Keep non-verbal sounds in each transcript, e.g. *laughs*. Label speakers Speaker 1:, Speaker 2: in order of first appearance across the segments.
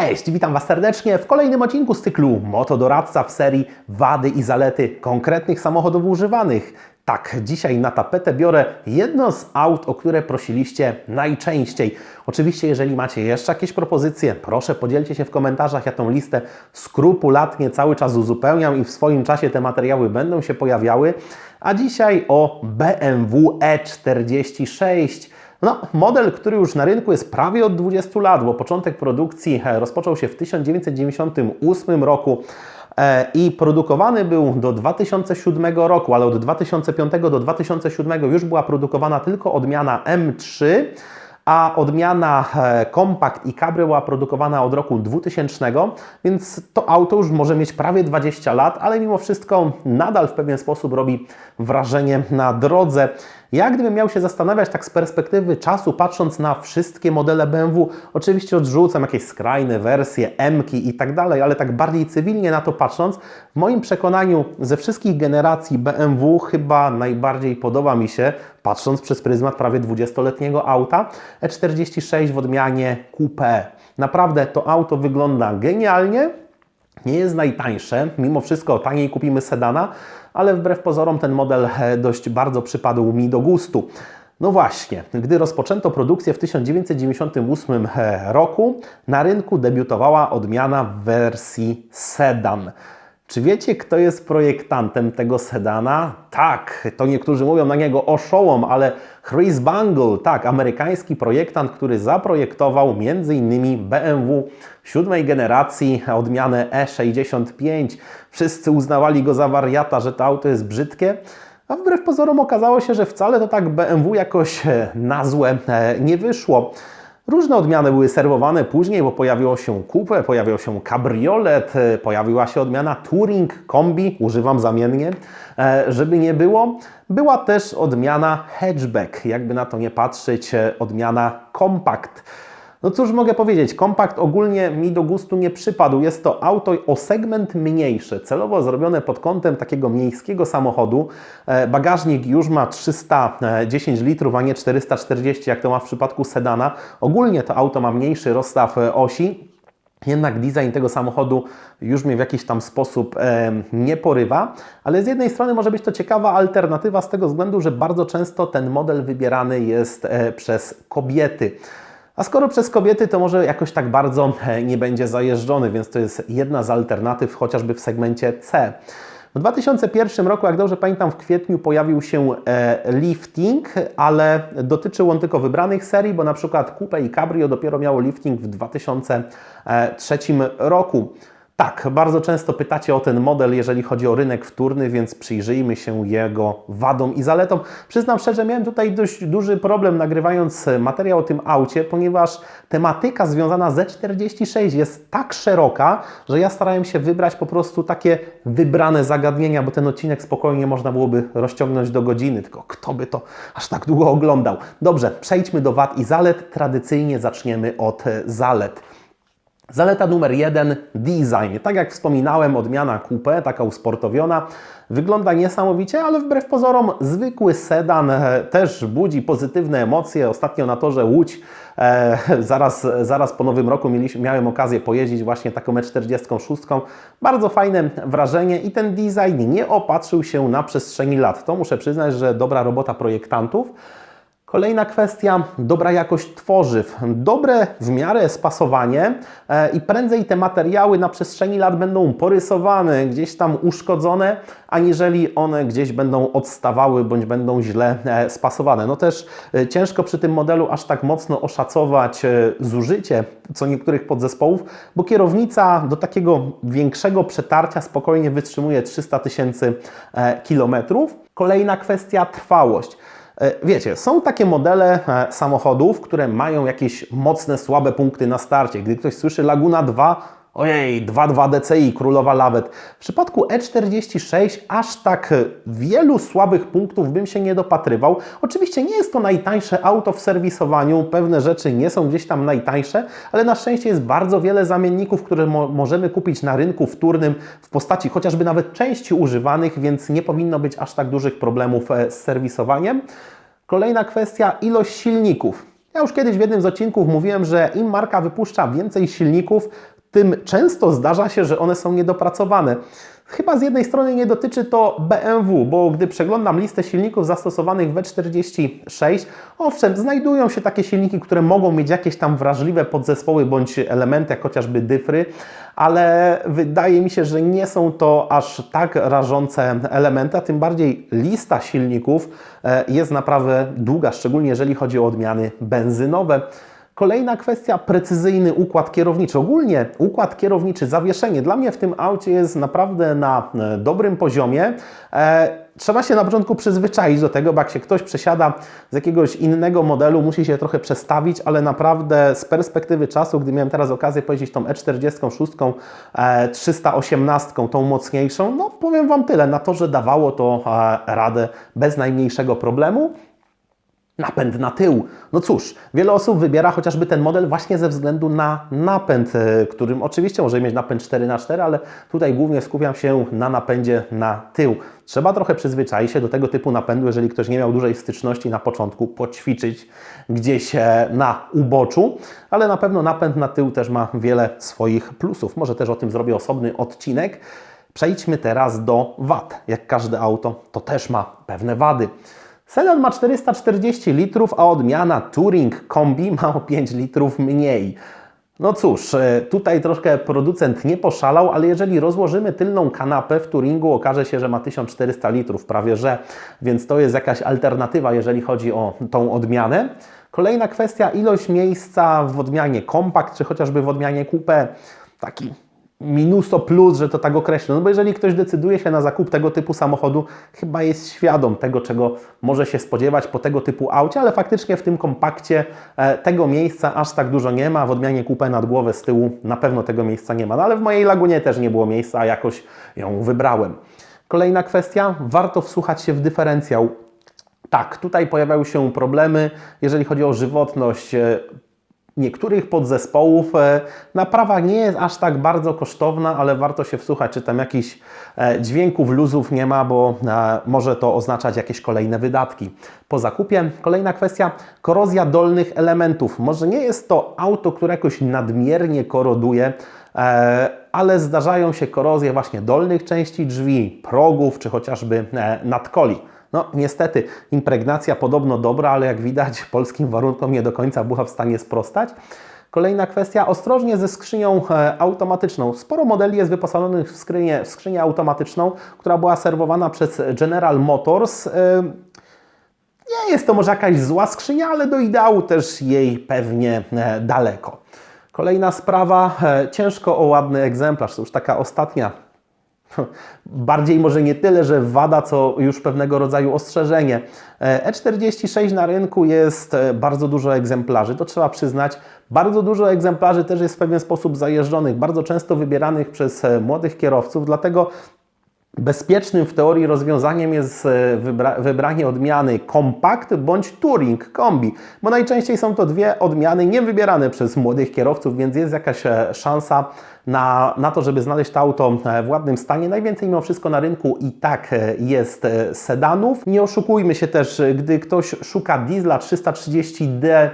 Speaker 1: Cześć, witam Was serdecznie w kolejnym odcinku z cyklu Motodoradca w serii Wady i zalety konkretnych samochodów używanych. Tak, dzisiaj na tapetę biorę jedno z aut, o które prosiliście najczęściej. Oczywiście, jeżeli macie jeszcze jakieś propozycje, proszę podzielcie się w komentarzach. Ja tą listę skrupulatnie cały czas uzupełniam i w swoim czasie te materiały będą się pojawiały. A dzisiaj o BMW E46. No, model, który już na rynku jest prawie od 20 lat, bo początek produkcji e, rozpoczął się w 1998 roku e, i produkowany był do 2007 roku, ale od 2005 do 2007 już była produkowana tylko odmiana M3 a odmiana e, Compact i Cabrio była produkowana od roku 2000, więc to auto już może mieć prawie 20 lat, ale mimo wszystko nadal w pewien sposób robi wrażenie na drodze. Ja gdybym miał się zastanawiać tak z perspektywy czasu, patrząc na wszystkie modele BMW, oczywiście odrzucam jakieś skrajne wersje, M-ki i tak dalej, ale tak bardziej cywilnie na to patrząc, w moim przekonaniu ze wszystkich generacji BMW chyba najbardziej podoba mi się, patrząc przez pryzmat prawie 20-letniego auta, E46 w odmianie Coupe. Naprawdę to auto wygląda genialnie, nie jest najtańsze, mimo wszystko taniej kupimy sedana, ale wbrew pozorom ten model e, dość bardzo przypadł mi do gustu. No właśnie, gdy rozpoczęto produkcję w 1998 e, roku, na rynku debiutowała odmiana w wersji sedan. Czy wiecie, kto jest projektantem tego sedana? Tak, to niektórzy mówią na niego oszołom, ale Chris Bangle, tak, amerykański projektant, który zaprojektował m.in. BMW siódmej generacji, odmianę E65. Wszyscy uznawali go za wariata, że to auto jest brzydkie. A wbrew pozorom okazało się, że wcale to tak BMW jakoś e, na złe e, nie wyszło. Różne odmiany były serwowane później, bo pojawiło się coupe, pojawił się kabriolet, e, pojawiła się odmiana touring, kombi, używam zamiennie, żeby nie było. Była też odmiana hatchback, jakby na to nie patrzeć, odmiana compact. No cóż mogę powiedzieć, kompakt ogólnie mi do gustu nie przypadł. Jest to auto o segment mniejszy, celowo zrobione pod kątem takiego miejskiego samochodu. E, bagażnik już ma 310 litrów, a nie 440, jak to ma w przypadku sedana. Ogólnie to auto ma mniejszy rozstaw e, osi. Jednak design tego samochodu już mnie w jakiś tam sposób e, nie porywa, ale z jednej strony może być to ciekawa alternatywa z tego względu, że bardzo często ten model wybierany jest e, przez kobiety. A skoro przez kobiety, to może jakoś tak bardzo e, nie będzie zajeżdżony, więc to jest jedna z alternatyw, chociażby w segmencie C. W 2001 roku, jak dobrze pamiętam, w kwietniu pojawił się e, lifting, ale dotyczył on tylko wybranych serii, bo na przykład Coupe i Cabrio dopiero miało lifting w 2003 roku. Tak, bardzo często pytacie o ten model, jeżeli chodzi o rynek wtórny, więc przyjrzyjmy się jego wadom i zaletom. Przyznam szczerze, miałem tutaj dość duży problem nagrywając materiał o tym aucie, ponieważ tematyka związana z E46 jest tak szeroka, że ja starałem się wybrać po prostu takie wybrane zagadnienia, bo ten odcinek spokojnie można byłoby rozciągnąć do godziny, tylko kto by to aż tak długo oglądał. Dobrze, przejdźmy do wad i zalet. Tradycyjnie zaczniemy od zalet. Zaleta numer jeden, design. Tak jak wspominałem, odmiana coupe, taka usportowiona, wygląda niesamowicie, ale wbrew pozorom zwykły sedan e, też budzi pozytywne emocje. Ostatnio na torze Łódź, e, *laughs* zaraz, zaraz po nowym roku mieliśmy, miałem okazję pojeździć właśnie taką E46. Bardzo fajne wrażenie i ten design nie opatrzył się na przestrzeni lat. To muszę przyznać, że dobra robota projektantów. Kolejna kwestia, dobra jakość tworzyw. Dobre w miarę spasowanie e, i prędzej te materiały na przestrzeni lat będą porysowane, gdzieś tam uszkodzone, aniżeli one gdzieś będą odstawały bądź będą źle e, spasowane. No też e, ciężko przy tym modelu aż tak mocno oszacować zużycie co niektórych podzespołów, bo kierownica do takiego większego przetarcia spokojnie wytrzymuje 300 tysięcy kilometrów. Kolejna kwestia, trwałość. E, wiecie, są takie modele e, samochodów, które mają jakieś mocne, słabe punkty na starcie. Gdy ktoś słyszy Laguna 2, Ojej, 2.2 DCI, królowa lawet. W przypadku E46 aż tak wielu słabych punktów bym się nie dopatrywał. Oczywiście nie jest to najtańsze auto w serwisowaniu, pewne rzeczy nie są gdzieś tam najtańsze, ale na szczęście jest bardzo wiele zamienników, które mo możemy kupić na rynku wtórnym w postaci chociażby nawet części używanych, więc nie powinno być aż tak dużych problemów e, z serwisowaniem. Kolejna kwestia, ilość silników. Ja już kiedyś w jednym z odcinków mówiłem, że im marka wypuszcza więcej silników, tym często zdarza się, że one są niedopracowane. Chyba z jednej strony nie dotyczy to BMW, bo gdy przeglądam listę silników zastosowanych w E46, owszem, znajdują się takie silniki, które mogą mieć jakieś tam wrażliwe podzespoły bądź elementy, jak chociażby dyfry, ale wydaje mi się, że nie są to aż tak rażące elementy, a tym bardziej lista silników e, jest naprawdę długa, szczególnie jeżeli chodzi o odmiany benzynowe. Kolejna kwestia, precyzyjny układ kierowniczy. Ogólnie układ kierowniczy, zawieszenie dla mnie w tym aucie jest naprawdę na e, dobrym poziomie. E, trzeba się na początku przyzwyczaić do tego, bo jak się ktoś przesiada z jakiegoś innego modelu, musi się trochę przestawić, ale naprawdę z perspektywy czasu, gdy miałem teraz okazję pojeździć tą E46, e, 318, tą mocniejszą, no powiem Wam tyle, na to, że dawało to e, radę bez najmniejszego problemu. Napęd na tył. No cóż, wiele osób wybiera chociażby ten model właśnie ze względu na napęd, e, którym oczywiście może mieć napęd 4x4, ale tutaj głównie skupiam się na napędzie na tył. Trzeba trochę przyzwyczaić się do tego typu napędu, jeżeli ktoś nie miał dużej styczności na początku, poćwiczyć gdzieś e, na uboczu, ale na pewno napęd na tył też ma wiele swoich plusów. Może też o tym zrobię osobny odcinek. Przejdźmy teraz do wad. Jak każde auto, to też ma pewne wady. Sedan ma 440 litrów, a odmiana Touring Kombi ma o 5 litrów mniej. No cóż, e, tutaj troszkę producent nie poszalał, ale jeżeli rozłożymy tylną kanapę w Touringu, okaże się, że ma 1400 litrów, prawie że, więc to jest jakaś alternatywa, jeżeli chodzi o tą odmianę. Kolejna kwestia, ilość miejsca w odmianie kompakt, czy chociażby w odmianie coupé, taki minuso plus, że to tak określę. No bo jeżeli ktoś decyduje się na zakup tego typu samochodu, chyba jest świadom tego, czego może się spodziewać po tego typu aucie, ale faktycznie w tym kompakcie e, tego miejsca aż tak dużo nie ma. W odmianie kupę nad głowę z tyłu na pewno tego miejsca nie ma. No ale w mojej Lagunie też nie było miejsca, a jakoś ją wybrałem. Kolejna kwestia, warto wsłuchać się w dyferencjał. Tak, tutaj pojawiały się problemy, jeżeli chodzi o żywotność e, niektórych podzespołów. E, Naprawa nie jest aż tak bardzo kosztowna, ale warto się wsłuchać, czy tam jakichś e, dźwięków, luzów nie ma, bo e, może to oznaczać jakieś kolejne wydatki. Po zakupie kolejna kwestia, korozja dolnych elementów. Może nie jest to auto, które jakoś nadmiernie koroduje, ale zdarzają się korozje właśnie dolnych części drzwi, progów, czy chociażby nadkoli. No niestety impregnacja podobno dobra, ale jak widać polskim warunkom nie do końca była w stanie sprostać. Kolejna kwestia, ostrożnie ze skrzynią e, automatyczną. Sporo modeli jest wyposażonych w skrzynię, w skrzynię automatyczną, która była serwowana przez General Motors. E, nie jest to może jakaś zła skrzynia, ale do ideału też jej pewnie e, daleko. Kolejna sprawa, ciężko o ładny egzemplarz, to już taka ostatnia *laughs* Bardziej może nie tyle, że wada, co już pewnego rodzaju ostrzeżenie. E46 na rynku jest e, bardzo dużo egzemplarzy, to trzeba przyznać. Bardzo dużo egzemplarzy też jest w pewien sposób zajeżdżonych, bardzo często wybieranych przez e, młodych kierowców, dlatego Bezpiecznym w teorii rozwiązaniem jest wybra wybranie odmiany kompakt bądź touring kombi, bo najczęściej są to dwie odmiany niewybierane przez młodych kierowców, więc jest jakaś szansa na, na to, żeby znaleźć to auto e, w ładnym stanie. Najwięcej mimo wszystko na rynku i tak e, jest e, sedanów. Nie oszukujmy się też, gdy ktoś szuka diesla 330D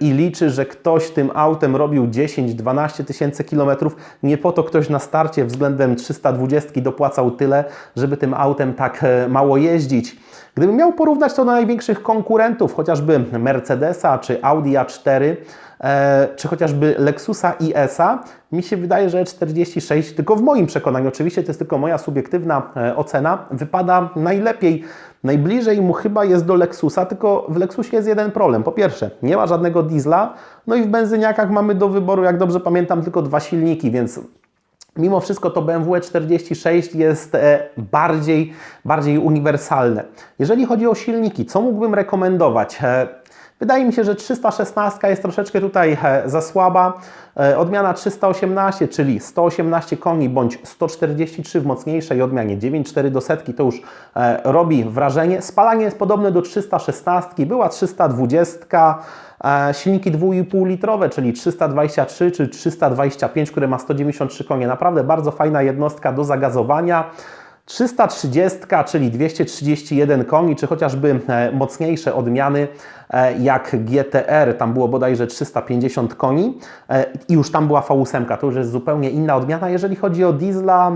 Speaker 1: i liczy, że ktoś tym autem robił 10-12 tysięcy kilometrów, nie po to ktoś na starcie względem 320 dopłacał tyle, żeby tym autem tak mało jeździć. Gdybym miał porównać to do największych konkurentów, chociażby Mercedesa czy Audi A4, E, czy chociażby Lexusa IS-a, mi się wydaje, że 46, tylko w moim przekonaniu, oczywiście to jest tylko moja subiektywna e, ocena, wypada najlepiej. Najbliżej mu chyba jest do Lexusa, tylko w Lexusie jest jeden problem. Po pierwsze, nie ma żadnego diesla, no i w benzyniakach mamy do wyboru, jak dobrze pamiętam, tylko dwa silniki, więc Mimo wszystko to BMW 46 jest e, bardziej, bardziej uniwersalne. Jeżeli chodzi o silniki, co mógłbym rekomendować? Wydaje mi się, że 316 jest troszeczkę tutaj e, za słaba. E, odmiana 318, czyli 118 koni bądź 143 w mocniejszej odmianie, 9,4 do setki to już e, robi wrażenie. Spalanie jest podobne do 316, była 320, silniki 2,5 litrowe, czyli 323 czy 325, które ma 193 konie. Naprawdę bardzo fajna jednostka do zagazowania. 330, czyli 231 koni, czy chociażby e, mocniejsze odmiany e, jak GTR, tam było bodajże 350 koni e, i już tam była V8, to już jest zupełnie inna odmiana. Jeżeli chodzi o diesla,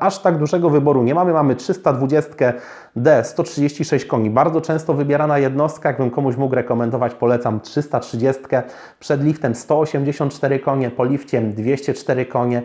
Speaker 1: aż tak dużego wyboru nie mamy. Mamy 320 D, 136 koni. Bardzo często wybierana jednostka, jakbym komuś mógł rekomendować, polecam 330. Przed liftem 184 konie, po lifcie 204 konie.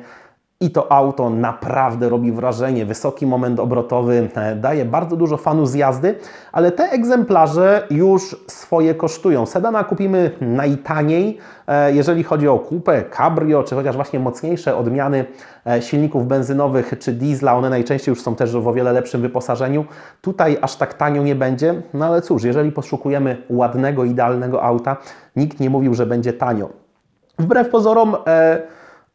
Speaker 1: I to auto naprawdę robi wrażenie. Wysoki moment obrotowy e, daje bardzo dużo fanów z jazdy, ale te egzemplarze już swoje kosztują. Sedana kupimy najtaniej, e, jeżeli chodzi o kupę, cabrio, czy chociaż właśnie mocniejsze odmiany e, silników benzynowych czy diesla. One najczęściej już są też w o wiele lepszym wyposażeniu. Tutaj aż tak tanio nie będzie, no ale cóż, jeżeli poszukujemy ładnego, idealnego auta, nikt nie mówił, że będzie tanio. Wbrew pozorom,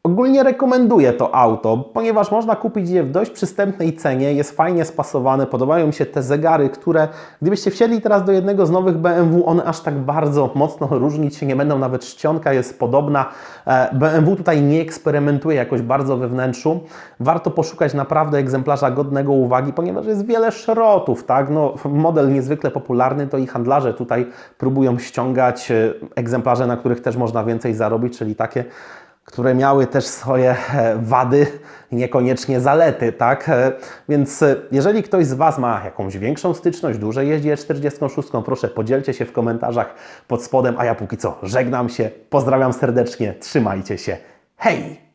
Speaker 1: ogólnie rekomenduję to auto, ponieważ można kupić je w dość przystępnej cenie, jest fajnie spasowane, podobają mi się te zegary, które gdybyście wsiedli teraz do jednego z nowych BMW, one aż tak bardzo mocno różnić się nie będą, nawet czcionka jest podobna. E, BMW tutaj nie eksperymentuje jakoś bardzo we wnętrzu. Warto poszukać naprawdę egzemplarza godnego uwagi, ponieważ jest wiele szrotów, tak? No, model niezwykle popularny, to i handlarze tutaj próbują ściągać e, egzemplarze, na których też można więcej zarobić, czyli takie które miały też swoje e, wady, niekoniecznie zalety, tak? E, Więc e, jeżeli ktoś z Was ma jakąś większą styczność, dłużej jeździ E46, proszę podzielcie się w komentarzach pod spodem, a ja póki co żegnam się, pozdrawiam serdecznie, trzymajcie się, hej!